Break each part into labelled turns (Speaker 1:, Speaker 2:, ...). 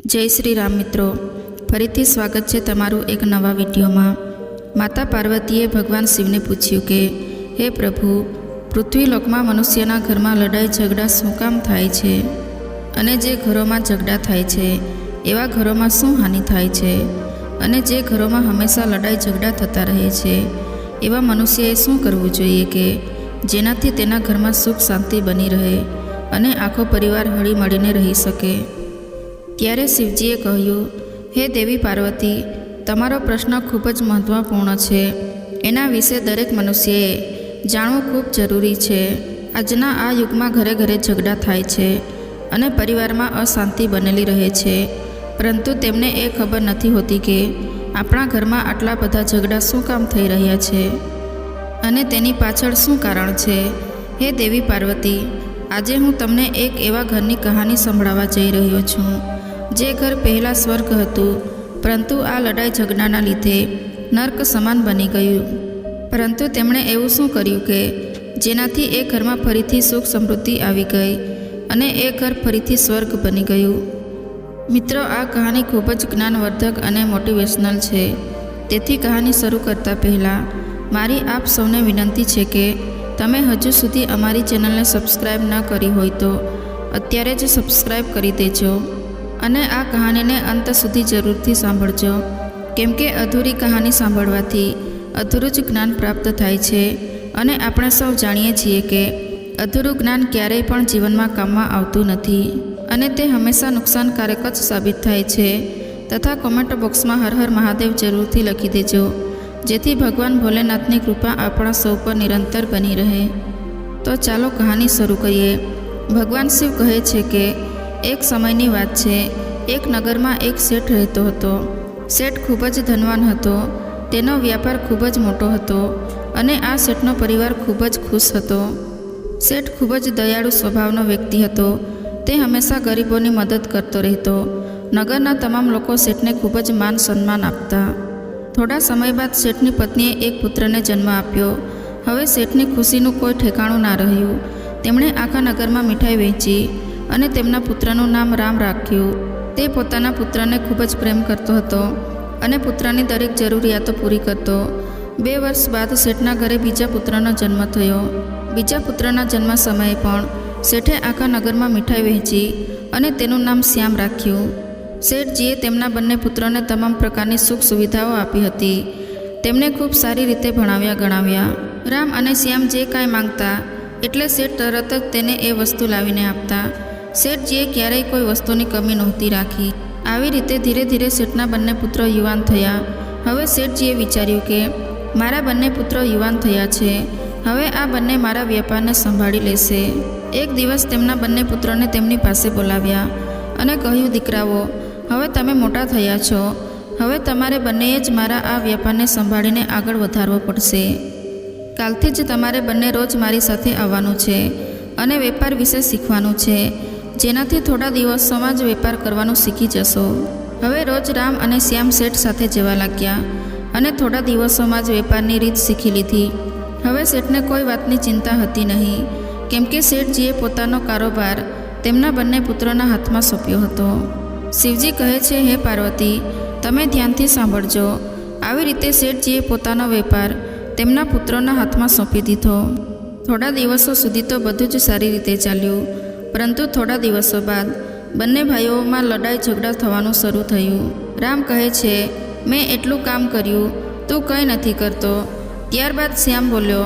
Speaker 1: જય શ્રી રામ મિત્રો. ફરીથી સ્વાગત છે તમારું એક નવા વિડીયોમાં. માતા પાર્વતીએ ભગવાન શિવને પૂછ્યું કે, હે પ્રભુ, પૃથ્વીલોકમાં મનુષ્યના ઘરમાં લડાઈ, ઝઘડા શું કામ થાય છે? અને જે ઘરોમાં ઝઘડા થાય છે, એવા ઘરોમાં શું હાનિ થાય છે? અને જે ઘરોમાં હંમેશા લડાઈ, ઝઘડા થતા રહે છે, એવા મનુષ્યએ શું કરવું જોઈએ કે, જેનાથી તેના ઘરમાં સુખ, શાંતિ બની રહે અને આખો પરિવાર હળીમળીને રહી શકે? ત્યારે શિવજીએ કહ્યું, હે દેવી પાર્વતી, તમારો પ્રશ્ન ખૂબ જ મહત્ત્વપૂર્ણ છે. એના વિશે દરેક મનુષ્યએ જાણવું ખૂબ જરૂરી છે. આજના આ યુગમાં ઘરે ઘરે ઝઘડા થાય છે અને પરિવારમાં અશાંતિ બનેલી રહે છે. પરંતુ તેમને એ ખબર નથી હોતી કે આપણા ઘરમાં આટલા બધા ઝઘડા શું કામ થઈ રહ્યા છે અને તેની પાછળ શું કારણ છે. હે દેવી પાર્વતી, આજે હું તમને એક એવા ઘરની કહાની સંભળાવવા જઈ રહ્યો છું. જે ઘર પહેલાં સ્વર્ગ હતું, પરંતુ આ લડાઈ ઝઘડાના લીધે નર્ક સમાન બની ગયું. પરંતુ તેમણે એવું શું કર્યું કે, જેનાથી એ ઘરમાં ફરીથી સુખ સમૃદ્ધિ આવી ગઈ અને એ ઘર ફરીથી સ્વર્ગ બની ગયું. મિત્રો, આ કહાની ખૂબ જ જ્ઞાનવર્ધક અને મોટિવેશનલ છે. તેથી કહાની શરૂ કરતાં પહેલાં, મારી આપ સૌને વિનંતી છે કે, તમે હજુ સુધી અમારી ચેનલને સબસ્ક્રાઈબ ન કરી હોય તો, અત્યારે જ સબસ્ક્રાઈબ કરી દેજો. અને આ કહાનીને અંત સુધી જરૂરથી સાંભળજો. કેમ કે અધૂરી કહાની સાંભળવાથી અધૂરું જ જ્ઞાન પ્રાપ્ત થાય છે અને આપણે સૌ જાણીએ છીએ કે અધૂરું જ્ઞાન ક્યારેય પણ જીવનમાં કામમાં આવતું નથી અને તે હંમેશા નુકસાનકારક જ સાબિત થાય છે. તથા કોમેન્ટ બોક્સમાં હર હર મહાદેવ જરૂરથી લખી દેજો, જેથી ભગવાન ભોલેનાથની કૃપા આપણા સૌ પર નિરંતર બની રહે. તો ચાલો કહાની શરૂ કરીએ. ભગવાન શિવ કહે છે કે એક સમયની વાત છે. એક નગરમાં એક શેઠ રહેતો હતો. શેઠ ખૂબ જ ધનવાન હતો. તેનો વ્યાપાર ખૂબ જ મોટો હતો અને આ શેઠનો પરિવાર ખૂબ જ ખુશ હતો. શેઠ ખૂબ જ દયાળુ સ્વભાવનો વ્યક્તિ હતો. તે હંમેશા ગરીબોની મદદ કરતો રહેતો. નગરના તમામ લોકો શેઠને ખૂબ જ માન સન્માન આપતા. થોડા સમય બાદ શેઠની પત્નીએ એક પુત્રને જન્મ આપ્યો. હવે શેઠની ખુશીનું કોઈ ઠેકાણું ના રહ્યું. તેમણે આખા નગરમાં મીઠાઈ વહેંચી અને તેમના પુત્રનું નામ રામ રાખ્યું. તે પોતાના પુત્રને ખૂબ જ પ્રેમ કરતો હતો અને પુત્રની દરેક જરૂરિયાતો પૂરી કરતો. બે વર્ષ બાદ શેઠના ઘરે બીજા પુત્રનો જન્મ થયો. બીજા પુત્રના જન્મ સમયે પણ શેઠે આખા નગરમાં મીઠાઈ વહેંચી અને તેનું નામ શ્યામ રાખ્યું. શેઠજીએ તેમના બંને પુત્રોને તમામ પ્રકારની સુખ સુવિધાઓ આપી હતી. તેમને ખૂબ સારી રીતે ભણાવ્યા ગણાવ્યા. રામ અને શ્યામ જે કાંઈ માંગતા, એટલે શેઠ તરત જ તેને એ વસ્તુ લાવીને આપતા. શેઠજીએ ક્યારેય કોઈ વસ્તુની કમી નહોતી રાખી. આવી રીતે ધીરે ધીરે શેઠના બંને પુત્ર યુવાન થયા. હવે શેઠજીએ વિચાર્યું કે, મારા બંને પુત્ર યુવાન થયા છે. હવે આ બંને મારા વ્યાપારને સંભાળી લેશે. એક દિવસ તેમના બંને પુત્રને તેમની પાસે બોલાવ્યા અને કહ્યું, દીકરાઓ, હવે તમે મોટા થયા છો. હવે તમારે બંનેએ જ મારા આ વ્યાપારને સંભાળીને આગળ વધારવો પડશે. કાલથી જ તમારે બંને રોજ મારી સાથે આવવાનું છે અને વેપાર વિશે શીખવાનું છે. જેનાથી થોડા દિવસોમાં જ વેપાર કરવાનું શીખી જશો. હવે રોજ રામ અને શ્યામ શેઠ સાથે જવા લાગ્યા અને થોડા દિવસોમાં જ વેપારની રીત શીખી લીધી. હવે શેઠને કોઈ વાતની ચિંતા હતી નહીં, કેમ કે શેઠજીએ પોતાનો કારોબાર તેમના બંને પુત્રના હાથમાં સોંપ્યો હતો. શિવજી કહે છે, હે પાર્વતી, તમે ધ્યાનથી સાંભળજો. આવી રીતે શેઠજીએ પોતાનો વેપાર તેમના પુત્રોના હાથમાં સોંપી દીધો. થોડા દિવસો સુધી તો બધું જ સારી રીતે ચાલ્યું. પરંતુ થોડા દિવસો બાદ બંને ભાઈઓમાં લડાઈ ઝઘડા થવાનું શરૂ થયું. રામ કહે છે, મેં એટલું કામ કર્યું, તું કંઈ નથી કરતો. ત્યારબાદ શ્યામ બોલ્યો,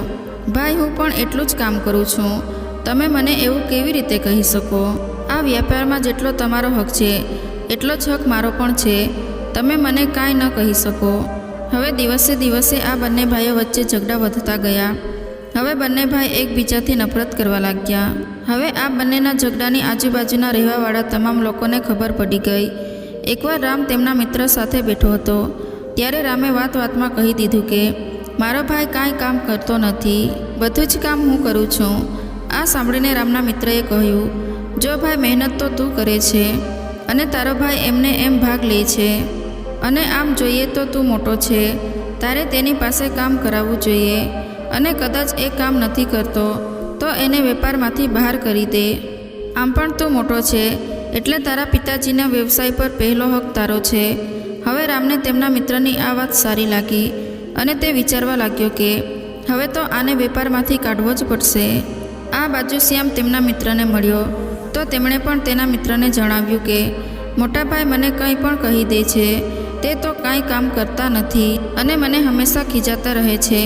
Speaker 1: ભાઈ, હું પણ એટલું જ કામ કરું છું. તમે મને એવું કેવી રીતે કહી શકો? આ વ્યાપારમાં જેટલો તમારો હક છે, એટલો જ હક મારો પણ છે. તમે મને કાંઈ ન કહી શકો. હવે દિવસે દિવસે આ બંને ભાઈઓ વચ્ચે ઝઘડા વધતા ગયા. હવે બંને ભાઈ એકબીજાથી નફરત કરવા લાગ્યા. હવે આ બંનેના ઝઘડાની આજુબાજુના રહેવાવાળા તમામ લોકોને ખબર પડી ગઈ. એકવાર રામ તેમના મિત્ર સાથે બેઠો હતો. ત્યારે રામે વાત વાતમાં કહી દીધું કે, મારો ભાઈ કાંઈ કામ કરતો નથી. બધું જ કામ હું કરું છું. આ સાંભળીને રામના મિત્રએ કહ્યું, જો ભાઈ મહેનત તો તું કરે છે, અને તારો ભાઈ એમને એમ ભાગ લે છે, અને આમ જોઈએ તો તું મોટો છે, તારે તેની પાસે કામ કરાવવું જોઈએ. અને કદાચ એ કામ નથી કરતો, તો એને વેપારમાંથી બહાર કરી દે. આમ પણ તું મોટો છે, એટલે તારા પિતાજીના વ્યવસાય પર પહેલો હક તારો છે. હવે રામને તેમના મિત્રની આ વાત સારી લાગી અને તે વિચારવા લાગ્યો કે, હવે તો આને વેપારમાંથી કાઢવો જ પડશે. આ બાજુ શ્યામ તેમના મિત્રને મળ્યો, તો તેમણે પણ તેના મિત્રને જણાવ્યું કે, મોટાભાઈ મને કંઈ પણ કહી દે છે, તે તો કાંઈ કામ કરતા નથી અને મને હંમેશા ખીજાતા રહે છે.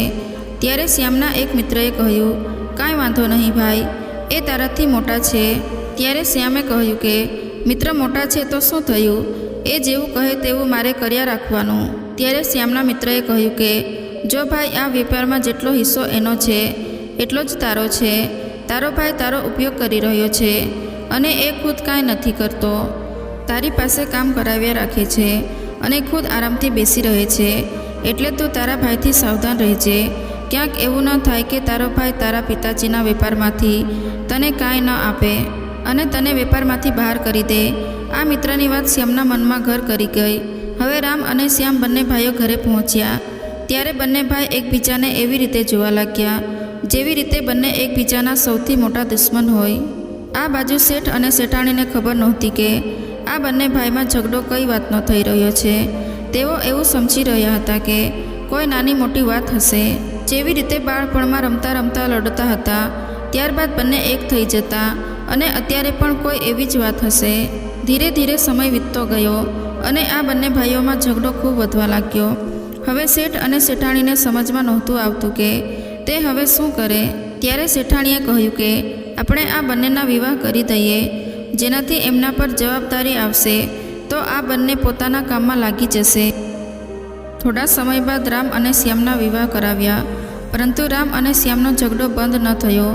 Speaker 1: ત્યારે શ્યામના એક મિત્રએ કહ્યું, કાંઈ વાંધો નહીં ભાઈ, એ તારાથી મોટા છે. ત્યારે શ્યામે કહ્યું કે, મિત્ર મોટા છે તો શું થયું? એ જેવું કહે તેવું મારે કર્યા રાખવાનું. ત્યારે શ્યામના મિત્રએ કહ્યું કે, જો ભાઈ આ વેપારમાં જેટલો હિસ્સો એનો છે, એટલો જ તારો છે. તારો ભાઈ તારો ઉપયોગ કરી રહ્યો છે અને એ ખુદ કાંઈ નથી કરતો. તારી પાસે કામ કરાવ્યા રાખે છે અને ખુદ આરામથી બેસી રહે છે. એટલે તું તારા ભાઈથી સાવધાન રહેજે. ક્યાંક એવું ન થાય કે તારો ભાઈ તારા પિતાજીના વેપારમાંથી તને કાંઈ ન આપે અને તને વેપારમાંથી બહાર કરી દે. આ મિત્રની વાત શ્યામના મનમાં ઘર કરી ગઈ. હવે રામ અને શ્યામ બંને ભાઈઓ ઘરે પહોંચ્યા. ત્યારે બંને ભાઈ એકબીજાને એવી રીતે જોવા લાગ્યા, જેવી રીતે બંને એકબીજાના સૌથી મોટા દુશ્મન હોય. આ બાજુ શેઠ અને શેઠાણીને ખબર નહોતી કે આ બંને ભાઈમાં ઝઘડો કઈ વાતનો થઈ રહ્યો છે. તેઓ એવું સમજી રહ્યા હતા કે કોઈ નાની મોટી વાત હશે. જેવી રીતે બાળપણમાં રમતા રમતા લડતા હતા, ત્યારબાદ બંને એક થઈ જતા અને અત્યારે પણ કોઈ એવી જ વાત હશે. ધીરે ધીરે સમય વીતતો ગયો અને આ બંને ભાઈઓમાં ઝઘડો ખૂબ વધવા લાગ્યો. હવે શેઠ અને શેઠાણીને સમજમાં નહોતું આવતું કે તે હવે શું કરે. ત્યારે શેઠાણીએ કહ્યું કે, આપણે આ બંનેના વિવાહ કરી દઈએ. જેનાથી એમના પર જવાબદારી આવશે, તો આ બંને પોતાના કામમાં લાગી જશે. થોડા સમય બાદ રામ અને શ્યામના વિવાહ કરાવ્યા. પરંતુ રામ અને શ્યામનો ઝઘડો બંધ ન થયો.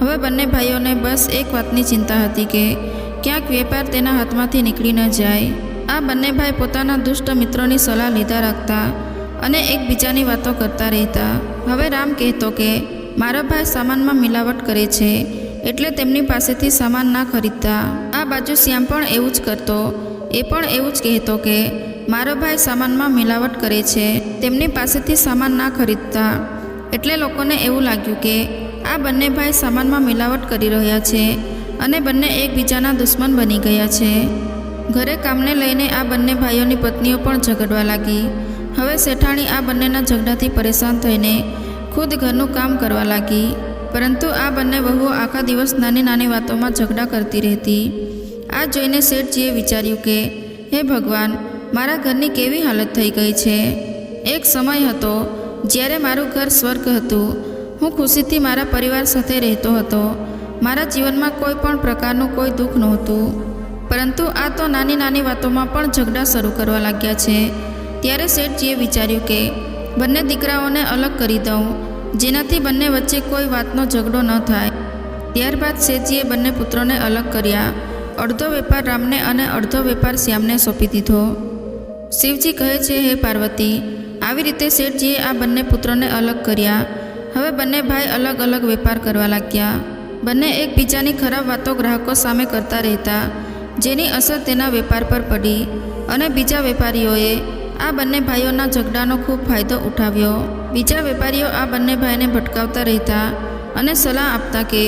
Speaker 1: હવે બંને ભાઈઓને બસ એક વાતની ચિંતા હતી કે ક્યાંક વેપાર તેના હાથમાંથી નીકળી ન જાય. આ બંને ભાઈ પોતાના દુષ્ટ મિત્રોની સલાહ લીધા રાખતા અને એકબીજાની વાતો કરતા રહેતા. હવે રામ કહેતો કે, મારો ભાઈ સામાનમાં મિલાવટ કરે છે, એટલે તેમની પાસેથી સામાન ના ખરીદતા. આ બાજુ શ્યામ પણ એવું જ કરતો. એ પણ એવું જ કહેતો કે મારો ભાઈ સામાનમાં મિલાવટ કરે છે. તેમની પાસેથી સામાન ના ખરીદતા. એટલે લોકોને એવું લાગ્યું કે, આ બંને ભાઈ સામાનમાં મિલાવટ કરી રહ્યા છે અને બંને એકબીજાના દુશ્મન બની ગયા છે. ઘરે કામને લઈને આ બંને ભાઈઓની પત્નીઓ પણ ઝઘડવા લાગી. હવે શેઠાણી આ બંનેના ઝઘડાથી પરેશાન થઈને ખુદ ઘરનું કામ કરવા લાગી. પરંતુ આ બંને વહુઓ આખા દિવસ નાની નાની વાતોમાં ઝઘડા કરતી રહેતી. આ જોઈને શેઠજીએ વિચાર્યું કે, હે ભગવાન મારા ઘરની કેવી હાલત થઈ ગઈ છે? એક સમય હતો જ્યારે મારું ઘર સ્વર્ગ હતું. હું ખુશીથી મારા પરિવાર સાથે રહેતો હતો. મારા જીવનમાં કોઈ પણ પ્રકારનું કોઈ દુઃખ નહોતું. પરંતુ આ તો નાની નાની વાતોમાં પણ ઝઘડા શરૂ કરવા લાગ્યા છે. ત્યારે શેઠજીએ વિચાર્યું કે બંને દીકરાઓને અલગ કરી દઉં, જેનાથી બંને વચ્ચે કોઈ વાતનો ઝઘડો ન થાય. ત્યારબાદ શેઠજીએ બંને પુત્રોને અલગ કર્યા. અડધો વેપાર રામને અને અડધો વેપાર શ્યામને સોંપી દીધો. શિવજી કહે છે, હે પાર્વતી, આવી રીતે શેઠજીએ આ બંને પુત્રોને અલગ કર્યા. હવે બંને ભાઈ અલગ અલગ વેપાર કરવા લાગ્યા. બંને એકબીજાની ખરાબ વાતો ગ્રાહકો સામે કરતા રહેતા, જેની અસર તેના વેપાર પર પડી. અને બીજા વેપારીઓએ આ બંને ભાઈઓના ઝઘડાનો ખૂબ ફાયદો ઉઠાવ્યો. બીજા વેપારીઓ આ બંને ભાઈને ભટકાવતા રહેતા અને સલાહ આપતા કે,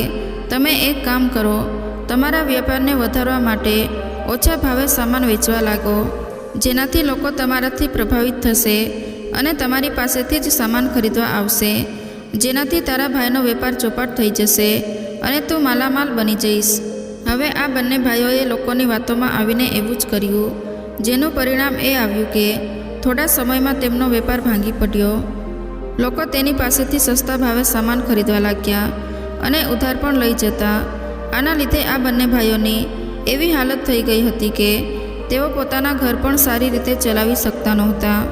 Speaker 1: તમે એક કામ કરો. તમારા વેપારને વધારવા માટે ઓછા ભાવે સામાન વેચવા લાગો. જેનાથી લોકો તમારાથી પ્રભાવિત થશે અને તમારી પાસેથી જ સામાન ખરીદવા આવશે, જેનાથી તારા ભાઈનો વેપાર ચોપાટ થઈ જશે અને તું માલામાલ બની જઈશ. હવે આ બંને ભાઈઓએ લોકોની વાતોમાં આવીને એવું જ કર્યું, જેનું પરિણામ એ આવ્યું કે થોડા સમયમાં તેમનો વેપાર ભાંગી પડ્યો. લોકો તેની પાસેથી સસ્તા ભાવે સામાન ખરીદવા લાગ્યા અને ઉધાર પણ લઈ જતા. આના લીધે આ બંને ભાઈઓની એવી હાલત થઈ ગઈ હતી કે તેઓ પોતાના ઘર પણ સારી રીતે ચલાવી શકતા નહોતા.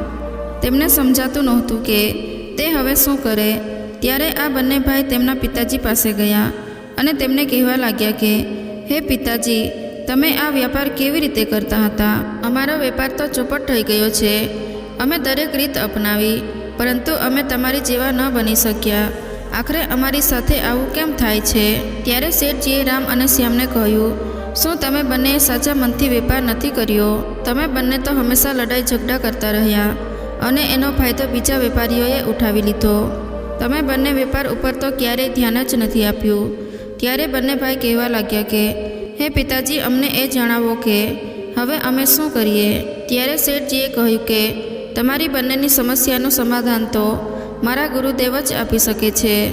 Speaker 1: તેમને સમજાતું નહોતું કે તે હવે શું કરે. ત્યારે આ બંને ભાઈ તેમના પિતાજી પાસે ગયા અને તેમને કહેવા લાગ્યા કે, હે પિતાજી, તમે આ વ્યાપાર કેવી રીતે કરતા હતા? અમારો વેપાર તો ચોપટ થઈ ગયો છે. અમે દરેક રીત અપનાવી, પરંતુ અમે તમારી જેવા ન બની શક્યા. આખરે અમારી સાથે આવું કેમ થાય છે? ત્યારે શેઠજીએ રામ અને શ્યામને કહ્યું શું તમે બંને સાચા મનથી વેપાર નથી કર્યો? તમે બંને તો હંમેશા લડાઈ ઝઘડા કરતા રહ્યા અને એનો ફાયદો બીજા વેપારીઓએ ઉઠાવી લીધો. તમે બંને વેપાર ઉપર તો ક્યારેય ધ્યાન જ નથી આપ્યું. ત્યારે બંને ભાઈ કહેવા લાગ્યા કે, હે પિતાજી, અમને એ જણાવો કે, હવે અમે શું કરીએ? ત્યારે શેઠજીએ કહ્યું કે, તમારી બંનેની સમસ્યાનું સમાધાન તો મારા ગુરુદેવ જ આપી શકે છે.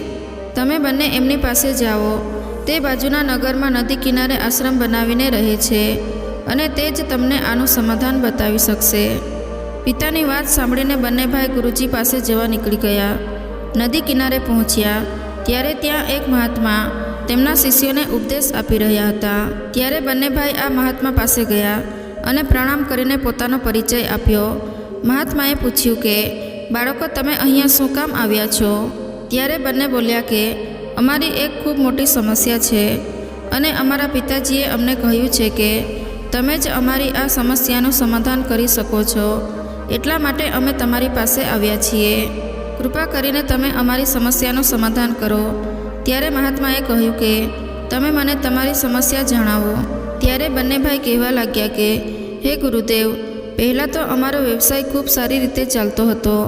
Speaker 1: તમે બંને એમની પાસે જાઓ. તે બાજુના નગરમાં નદી કિનારે આશ્રમ બનાવીને રહે છે અને તે જ તમને આનું સમાધાન બતાવી શકશે. પિતાની વાત સાંભળીને બંને ભાઈ ગુરુજી પાસે જવા નીકળી ગયા. નદી કિનારે પહોંચ્યા. ત્યારે ત્યાં એક મહાત્મા તેમના શિષ્યોને ઉપદેશ આપી રહ્યા હતા. ત્યારે બંને ભાઈ આ મહાત્મા પાસે ગયા અને પ્રણામ કરીને પોતાનો પરિચય આપ્યો. મહાત્માએ પૂછ્યું કે, બાળકો, તમે અહીંયા શું કામ આવ્યા છો? ત્યારે બંને બોલ્યા કે અમારી એક ખૂબ મોટી સમસ્યા છે અને અમારા પિતાજીએ અમને કહ્યું છે કે તમે જ અમારી આ સમસ્યાનું સમાધાન કરી શકો છો. એટલા માટે અમે તમારી પાસે આવ્યા છીએ. કૃપા કરીને તમે અમારી સમસ્યાનું સમાધાન કરો. ત્યારે મહાત્માએ કહ્યું કે, તમે મને તમારી સમસ્યા જણાવો. ત્યારે બંને ભાઈ કહેવા લાગ્યા કે, હે ગુરુદેવ, પહેલાં તો અમારો વ્યવસાય ખૂબ સારી રીતે ચાલતો હતો.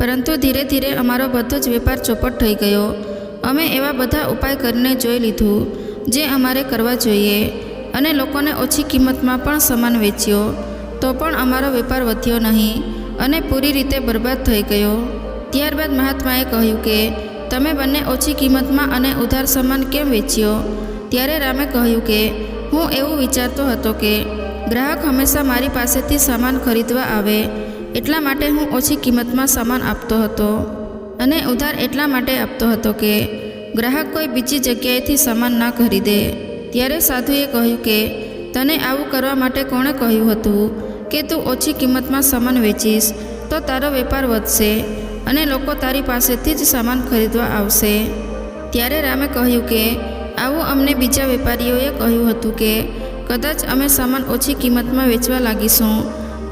Speaker 1: પરંતુ ધીરે ધીરે અમારો બધો જ વેપાર ચોપટ થઈ ગયો. અમે એવા બધા ઉપાય કરીને જોઈ લીધું, જે અમારે કરવા જોઈએ અને લોકોને ઓછી કિંમતમાં પણ સામાન વેચ્યો, તો પણ અમારો વેપાર વધ્યો નહીં અને પૂરી રીતે બરબાદ થઈ ગયો. ત્યારબાદ મહાત્માએ કહ્યું કે, તમે બંને ઓછી કિંમતમાં અને ઉધાર સામાન કેમ વેચ્યો? ત્યારે રામે કહ્યું કે, હું એવું વિચારતો હતો કે, ગ્રાહક હંમેશા મારી પાસેથી સામાન ખરીદવા આવે, એટલા માટે હું ઓછી કિંમતમાં સામાન આપતો હતો. અને ઉધાર એટલા માટે આપતો હતો કે ગ્રાહક કોઈ બીજી જગ્યાએથી સામાન ના ખરીદે. ત્યારે સાધુએ કહ્યું કે, તને આવું કરવા માટે કોણે કહ્યું હતું કે તું ઓછી કિંમતમાં સામાન વેચીશ, તો તારો વેપાર વધશે અને લોકો તારી પાસેથી જ સામાન ખરીદવા આવશે. ત્યારે રામે કહ્યું કે, આવું અમને બીજા વેપારીઓએ કહ્યું હતું કે, કદાચ અમે સામાન ઓછી કિંમતમાં વેચવા લાગીશું,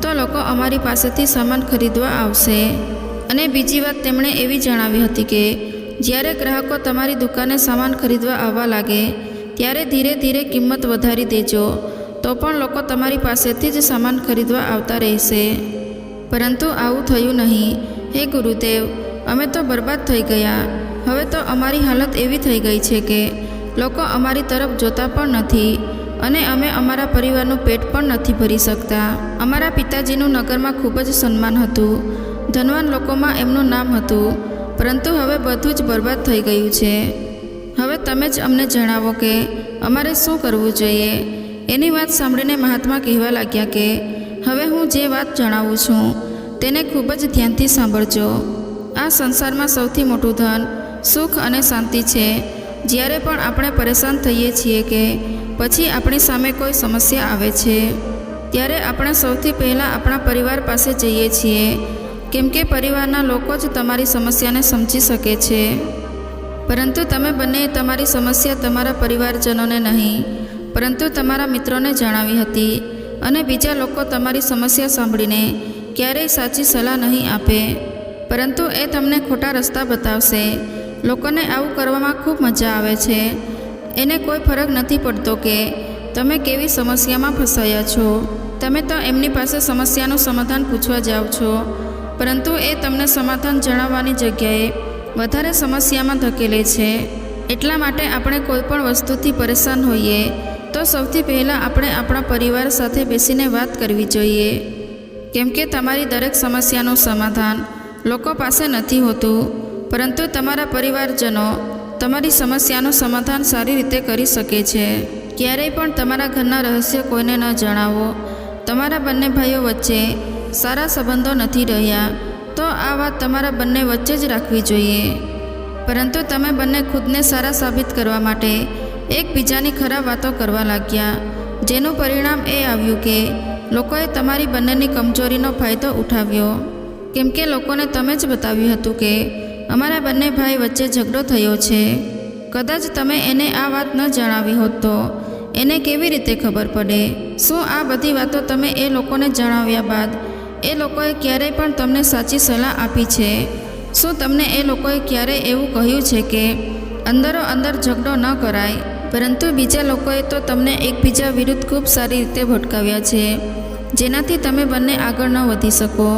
Speaker 1: તો લોકો અમારી પાસેથી સામાન ખરીદવા આવશે. અને બીજી વાત તેમણે એવી જણાવી હતી કે, જ્યારે ગ્રાહકો તમારી દુકાને સામાન ખરીદવા આવવા લાગે, ત્યારે ધીરે ધીરે કિંમત વધારી દેજો, તો પણ લોકો તમારી પાસેથી જ સામાન ખરીદવા આવતા રહેશે. પરંતુ આવું થયું નહીં. હે ગુરુદેવ, અમે તો બરબાદ થઈ ગયા. હવે તો અમારી હાલત એવી થઈ ગઈ છે કે, લોકો અમારી તરફ જોતા પણ નથી અને અમે અમારા પરિવારનું પેટ પણ નથી ભરી શકતા. અમારા પિતાજીનું નગરમાં ખૂબ જ સન્માન હતું. ધનવાન લોકોમાં એમનું નામ હતું, પરંતુ હવે બધું જ બરબાદ થઈ ગયું છે. હવે તમે જ અમને જણાવો કે, અમારે શું કરવું જોઈએ? એની વાત સાંભળીને મહાત્મા કહેવા લાગ્યા કે, હવે હું જે વાત જણાવું છું, તેને ખૂબ જ ધ્યાનથી સાંભળજો. આ સંસારમાં સૌથી મોટું ધન, સુખ અને શાંતિ છે. જ્યારે પણ આપણે પરેશાન થઈએ છીએ કે, પછી આપણી સામે કોઈ સમસ્યા આવે છે, ત્યારે આપણે સૌથી પહેલાં આપણા પરિવાર પાસે જઈએ છીએ કેમ કે પરિવારના લોકો જ તમારી સમસ્યાને સમજી શકે છે. પરંતુ તમે બંને તમારી સમસ્યા તમારા પરિવારજનોને નહીં, પરંતુ તમારા મિત્રોને જણાવી હતી અને બીજા લોકો તમારી સમસ્યા સાંભળીને ક્યારેય સાચી સલાહ નહીં આપે. પરંતુ એ તમને ખોટા રસ્તા બતાવશે. લોકોને આવું કરવામાં ખૂબ મજા આવે છે. એને કોઈ ફરક નથી પડતો કે તમે કેવી સમસ્યામાં ફસાયા છો. તમે તો એમની પાસે સમસ્યાનું સમાધાન પૂછવા જાઓ છો. પરંતુ એ તમને સમાધાન જણાવવાની જગ્યાએ વધારે સમસ્યામાં ધકેલે છે. એટલા માટે આપણે કોઈપણ વસ્તુથી પરેશાન હોઈએ, તો સૌથી પહેલાં આપણે આપણા પરિવાર સાથે બેસીને વાત કરવી જોઈએ. કેમ કે તમારી દરેક સમસ્યાનું સમાધાન લોકો પાસે નથી હોતું, પરંતુ તમારા પરિવારજનો તમારી સમસ્યાનું સમાધાન સારી રીતે કરી શકે છે. ક્યારેય પણ તમારા ઘરના રહસ્ય કોઈને ન જણાવો. તમારા બંને ભાઈઓ વચ્ચે સારા સંબંધો નથી રહ્યા, તો આ વાત તમારા બંને વચ્ચે જ રાખવી જોઈએ. પરંતુ તમે બંને ખુદને સારા સાબિત કરવા માટે એકબીજાની ખરાબ વાતો કરવા લાગ્યા, જેનું પરિણામ એ આવ્યું કે લોકોએ તમારી બંનેની કમજોરીનો ફાયદો ઉઠાવ્યો. કેમ કે લોકોને તમે જ બતાવ્યું હતું કે અમારા બંને ભાઈ વચ્ચે ઝઘડો થયો છે. કદાચ તમે એને આ વાત ન જણાવી હોત તો એને કેવી રીતે ખબર પડે? શું આ બધી વાતો તમે એ લોકોને જણાવ્યા બાદ એ લોકોએ ક્યારેય પણ તમને સાચી સલાહ આપી છે? શું તમને એ લોકોએ ક્યારેય એવું કહ્યું છે કે, અંદરો અંદર ઝઘડો ન કરાય, પરંતુ બીજા લોકોએ તો તમને એકબીજા વિરુદ્ધ ખૂબ સારી રીતે ભટકાવ્યા છે, જેનાથી તમે બંને આગળ ન વધી શકો.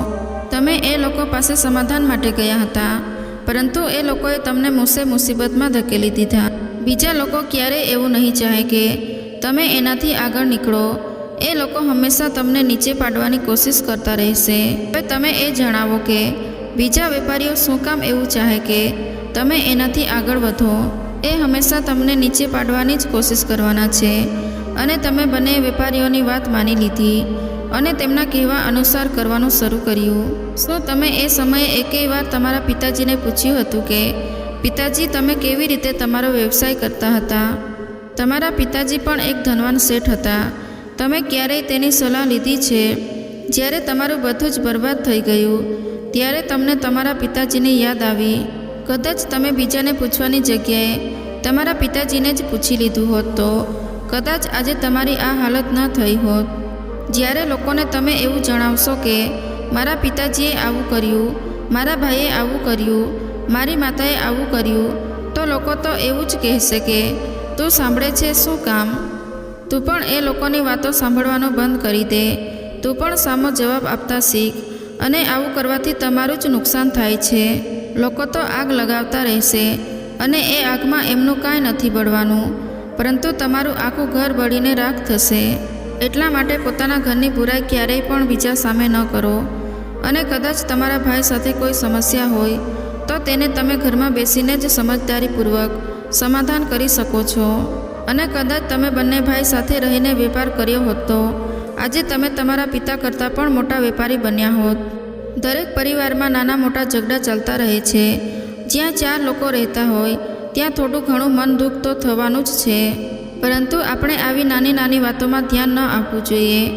Speaker 1: તમે એ લોકો પાસે સમાધાન માટે ગયા હતા, પરંતુ એ લોકોએ તમને મુસે મુસીબતમાં ધકેલી દીધા. બીજા લોકો ક્યારેય એવું નહીં ચાહે કે, તમે એનાથી આગળ નીકળો એ લોકો હંમેશા તમને નીચે પાડવાની કોશિશ કરતા રહેશે. હવે તમે એ જણાવો કે, બીજા વેપારીઓ શું કામ એવું ચાહે કે, તમે એનાથી આગળ વધો. એ હંમેશા તમને નીચે પાડવાની જ કોશિશ કરવાના છે. અને તમે બંને વેપારીઓની વાત માની લીધી અને તેમના કહેવા અનુસાર કરવાનું શરૂ કર્યું. શું તમે એ સમયે એકેય વાર તમારા પિતાજીને પૂછ્યું હતું કે, પિતાજી, તમે કેવી રીતે તમારો વ્યવસાય કરતા હતા? તમારા પિતાજી પણ એક ધનવાન શેઠ હતા. તમે ક્યારેય તેની સલાહ લીધી છે? જ્યારે તમારું બધું જ બરબાદ થઈ ગયું, ત્યારે તમને તમારા પિતાજીની યાદ આવી. કદાચ તમે બીજાને પૂછવાની જગ્યાએ તમારા પિતાજીને જ પૂછી લીધું હોત તો. કદાચ આજે તમારી આ હાલત ન થઈ હોત. જ્યારે લોકોને તમે એવું જણાવશો કે, મારા પિતાજીએ આવું કર્યું, મારા ભાઈએ આવું કર્યું, મારી માતાએ આવું કર્યું, તો લોકો તો એવું જ કહેશે કે, તું સાંભળે છે શું કામ? તું પણ એ લોકોની વાતો સાંભળવાનું બંધ કરી દે. તું પણ સામો જવાબ આપતા શીખ અને આવું કરવાથી તમારું જ નુકસાન થાય છે. લોકો તો આગ લગાવતા રહેશે અને એ આગમાં એમનું કાંઈ નથી બળવાનું, પરંતુ તમારું આખું ઘર બળીને રાખ થશે. એટલા માટે પોતાના ઘરની બુરાઈ ક્યારેય પણ બીજા સામે ન કરો. અને કદાચ તમારા ભાઈ સાથે કોઈ સમસ્યા હોય, તો તેને તમે ઘરમાં બેસીને જ સમજદારીપૂર્વક સમાધાન કરી શકો છો. અને કદાચ તમે બંને ભાઈ સાથે રહીને વેપાર કર્યો હોત તો? આજે તમે તમારા પિતા કરતાં પણ મોટા વેપારી બન્યા હોત. દરેક પરિવારમાં નાના મોટા ઝઘડા ચાલતા રહે છે. જ્યાં ચાર લોકો રહેતા હોય, ત્યાં થોડું ઘણું મન દુઃખ તો થવાનું જ છે. પરંતુ આપણે આવી નાની નાની વાતોમાં ધ્યાન ન આપવું જોઈએ.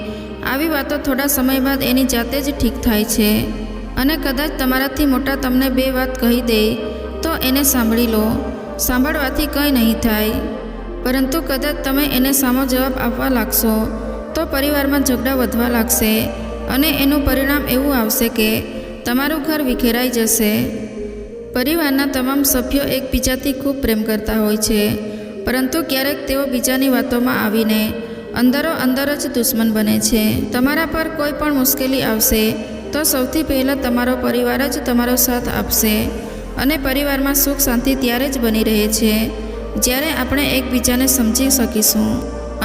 Speaker 1: આવી વાતો થોડા સમય બાદ એની જાતે જ ઠીક થાય છે. અને કદાચ તમારાથી મોટા તમને બે વાત કહી દે, તો એને સાંભળી લો. સાંભળવાથી કંઈ નહીં થાય. પરંતુ કદાચ તમે એને સામો જવાબ આપવા લાગશો, તો પરિવારમાં ઝઘડા વધવા લાગશે અને એનું પરિણામ એવું આવશે કે તમારું ઘર વિખેરાઈ જશે. પરિવારના તમામ સભ્યો એકબીજાથી ખૂબ પ્રેમ કરતા હોય છે, પરંતુ ક્યારેક તેઓ બીજાની વાતોમાં આવીને અંદરો અંદર જ દુશ્મન બને છે. તમારા પર કોઈ પણ મુશ્કેલી આવશે, તો સૌથી પહેલાં તમારો પરિવાર જ તમારો સાથ આપશે અને પરિવારમાં સુખ શાંતિ ત્યારે જ બની રહે છે. જ્યારે આપણે એકબીજાને સમજી શકીશું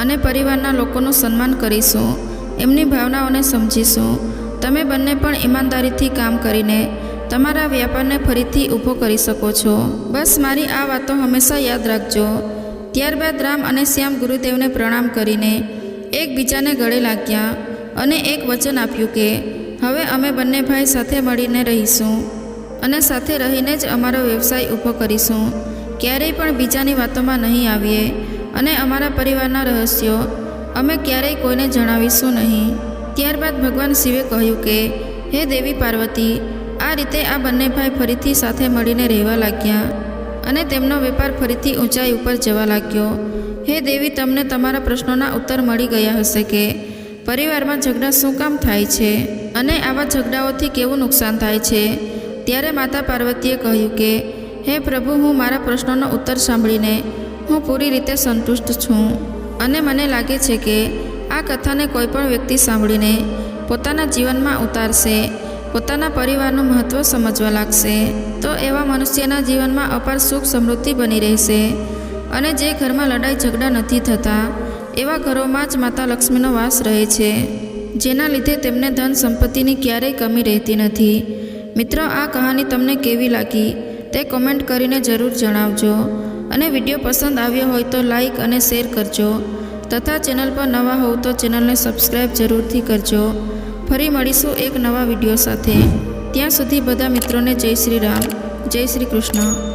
Speaker 1: અને પરિવારના લોકોનું સન્માન કરીશું, એમની ભાવનાઓને સમજીશું, તમે બંને પણ ઈમાનદારીથી કામ કરીને તમારા વ્યાપારને ફરીથી ઊભો કરી શકો છો. બસ મારી આ વાતો હંમેશા યાદ રાખજો. ત્યારબાદ રામ અને શ્યામ ગુરુદેવને પ્રણામ કરીને એકબીજાને ગળે લાગ્યા અને એક વચન આપ્યું કે, હવે અમે બંને ભાઈ સાથે મળીને રહીશું અને સાથે રહીને જ અમારો વ્યવસાય ઊભો કરીશું. ક્યારેય પણ બીજાની વાતોમાં નહીં આવીએ અને અમારા પરિવારના રહસ્યો અમે ક્યારેય કોઈને જણાવીશું નહીં. ત્યારબાદ ભગવાન શિવે કહ્યું કે, હે દેવી પાર્વતી, આ રીતે આ બંને ભાઈ ફરીથી સાથે મળીને રહેવા લાગ્યા અને તેમનો વેપાર ફરીથી ઊંચાઈ ઉપર જવા લાગ્યો. હે દેવી, તમને તમારા પ્રશ્નોના ઉત્તર મળી ગયા હશે કે, પરિવારમાં ઝઘડા શું કામ થાય છે અને આવા ઝઘડાઓથી કેવું નુકસાન થાય છે? ત્યારે માતા પાર્વતીએ કહ્યું કે હે પ્રભુ, હું મારા પ્રશ્નોનો ઉત્તર સાંભળીને હું પૂરી રીતે સંતુષ્ટ છું અને મને લાગે છે કે આ કથાને કોઈ પણ વ્યક્તિ સાંભળીને પોતાના જીવનમાં ઉતારશે, પોતાના પરિવારનું મહત્ત્વ સમજવા લાગશે. તો એવા મનુષ્યના જીવનમાં અપાર સુખ સમૃદ્ધિ બની રહેશે અને જે ઘરમાં લડાઈ ઝઘડા નથી થતા, એવા ઘરોમાં જ માતા લક્ષ્મીનો વાસ રહે છે, જેના લીધે તેમને ધન સંપત્તિની ક્યારેય કમી રહેતી નથી. મિત્રો, આ કહાની તમને કેવી લાગી? તે કોમેન્ટ કરીને જરૂર જણાવજો. અને વીડિયો પસંદ આવ્યો હોય તો લાઇક અને શેર કરજો. તથા ચેનલ પર નવા હોવ તો ચેનલને સબસ્ક્રાઈબ જરૂરથી કરજો. ફરી મળીશું એક નવા વીડિયો સાથે. ત્યાં સુધી બધા મિત્રોને જય શ્રી રામ. જય શ્રી કૃષ્ણ.